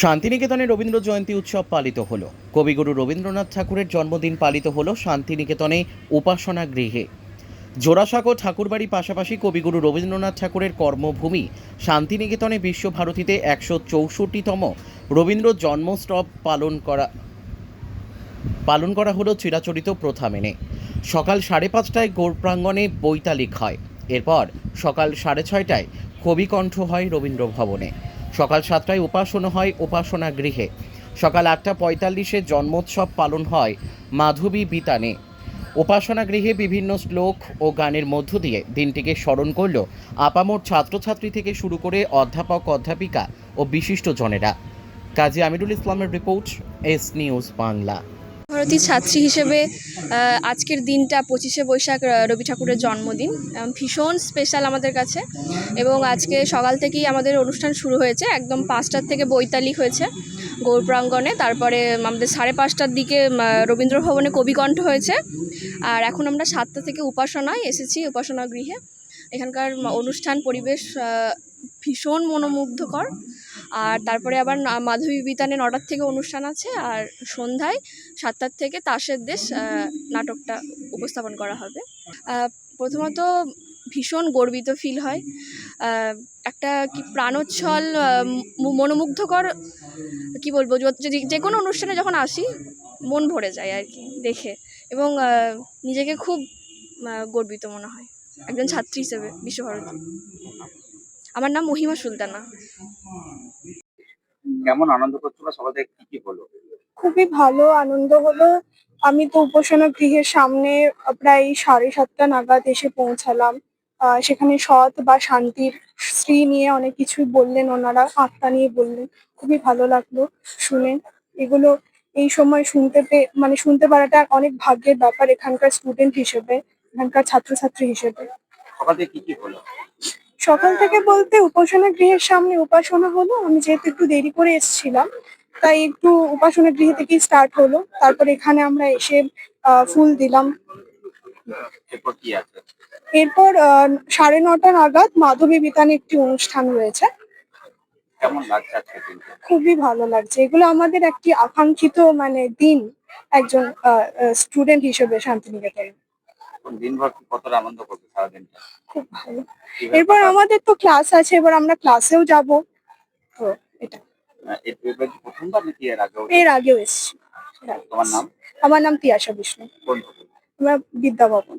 শান্তিনিকেতনে রবীন্দ্র জয়ন্তী উৎসব পালিত হলো। কবিগুরু রবীন্দ্রনাথ ঠাকুরের জন্মদিন পালিত হলো শান্তিনিকেতনে উপাসনা গৃহে। জোড়াসাঁকো ঠাকুরবাড়ি পাশাপাশি কবিগুরু রবীন্দ্রনাথ ঠাকুরের কর্মভূমি শান্তিনিকেতনে বিশ্বভারতীতে একশো চৌষট্টিতম রবীন্দ্র জন্মোৎসব পালন করা পালন করা হলো চিরাচরিত প্রথা মেনে। সকাল সাড়ে পাঁচটায় গৌর প্রাঙ্গণে বৈতালিক হয় এরপর সকাল সাড়ে ছয়টায় কবিকণ্ঠ হয় রবীন্দ্র ভবনে। সকাল সাতটায় উপাসনা হয় উপাসনা গৃহে। সকাল আটটা পঁয়তাল্লিশে জন্মোৎসব পালন হয় মাধবী বিতানে। উপাসনা গৃহে বিভিন্ন শ্লোক ও গানের মধ্য দিয়ে দিনটিকে স্মরণ করল আপামোর ছাত্রছাত্রী থেকে শুরু করে অধ্যাপক, অধ্যাপিকা ও বিশিষ্ট জনেরা কাজী আমিরুল ইসলামের রিপোর্ট, এস নিউজ বাংলা। ভারতী ছাত্রী হিসেবে আজকের দিনটা পঁচিশে বৈশাখ রবি ঠাকুরের জন্মদিন। ভীষণ স্পেশাল আমাদের কাছে। এবং আজকে সকাল থেকেই আমাদের অনুষ্ঠান শুরু হয়েছে। একদম পাঁচটার থেকে বৈতালিক হয়েছে গৌর প্রাঙ্গণে। তারপরে আমাদের সাড়ে পাঁচটার দিকে রবীন্দ্র ভবনে কবিকণ্ঠ হয়েছে। আর এখন আমরা সাতটা থেকে উপাসনায় এসেছি, উপাসনা গৃহে। এখানকার অনুষ্ঠান পরিবেশ ভীষণ মনোমুগ্ধকর। আর তারপরে আবার মাধবী বিতানে নটার থেকে অনুষ্ঠান আছে আর সন্ধ্যায় সাতটার থেকে তাসের দেশ নাটকটা উপস্থাপন করা হবে। প্রথমত ভীষণ গর্বিত ফিল হয়। একটা কি প্রাণোচ্ছল মনোমুগ্ধকর কি বলব যদি যে কোনো অনুষ্ঠানে যখন আসি মন ভরে যায় আর কি দেখে। এবং নিজেকে খুব গর্বিত মনে হয়। একজন ছাত্রী হিসেবে বিশ্বভারতী। আমার নাম মহিমা সুলতানা। কেমন আনন্দ করছিল সকাল থেকে কি কি হলো? খুবই ভালো আনন্দ হলো। আমি তো উপাসনা গৃহের সামনে প্রায় সাড়ে সাতটা নাগাদ এসে পৌঁছালাম। আহ, সেখানে সৎ বা শান্তির স্ত্রী নিয়ে অনেক কিছুই বললেন ওনারা আত্মা নিয়ে বললেন। খুবই ভালো লাগল শুনে। এগুলো এই সময় শুনতে পেয়ে মানে শুনতে পারাটা অনেক ভাগ্যের ব্যাপার এখানকার স্টুডেন্ট হিসেবে এখানকার ছাত্রছাত্রী হিসেবে। সকাল থেকে কি কি হলো? সকাল থেকে বলতে উপাসনা গৃহের সামনে উপাসনা হলো। আমি যেহেতু একটু দেরি করে এসেছিলাম তাই একটু উপাসনা গৃহ থেকেই স্টার্ট হলো। তারপর এখানে আমরা এসে ফুল দিলাম। এরপর সাড়ে নটা নাগাদ মাধবী বিতানে একটি অনুষ্ঠান রয়েছে। খুবই ভালো লাগছে। এগুলো আমাদের একটি আকাঙ্ক্ষিত মানে দিন একজন স্টুডেন্ট হিসেবে শান্তিনিকেতন। এখন দিনভর কতটা আনন্দ করবে সারাদিনটা? খুব ভালো। এরপর আমাদের তো ক্লাস আছে এবার আমরা ক্লাসেও যাব। তো এটা। এবার কি প্রথমবার নাকি এর আগেও এর আগেও এসেছি। তোমার নাম? আমার নাম তিয়াশা বিষ্ণু। আমরা বিদ্যা ভবন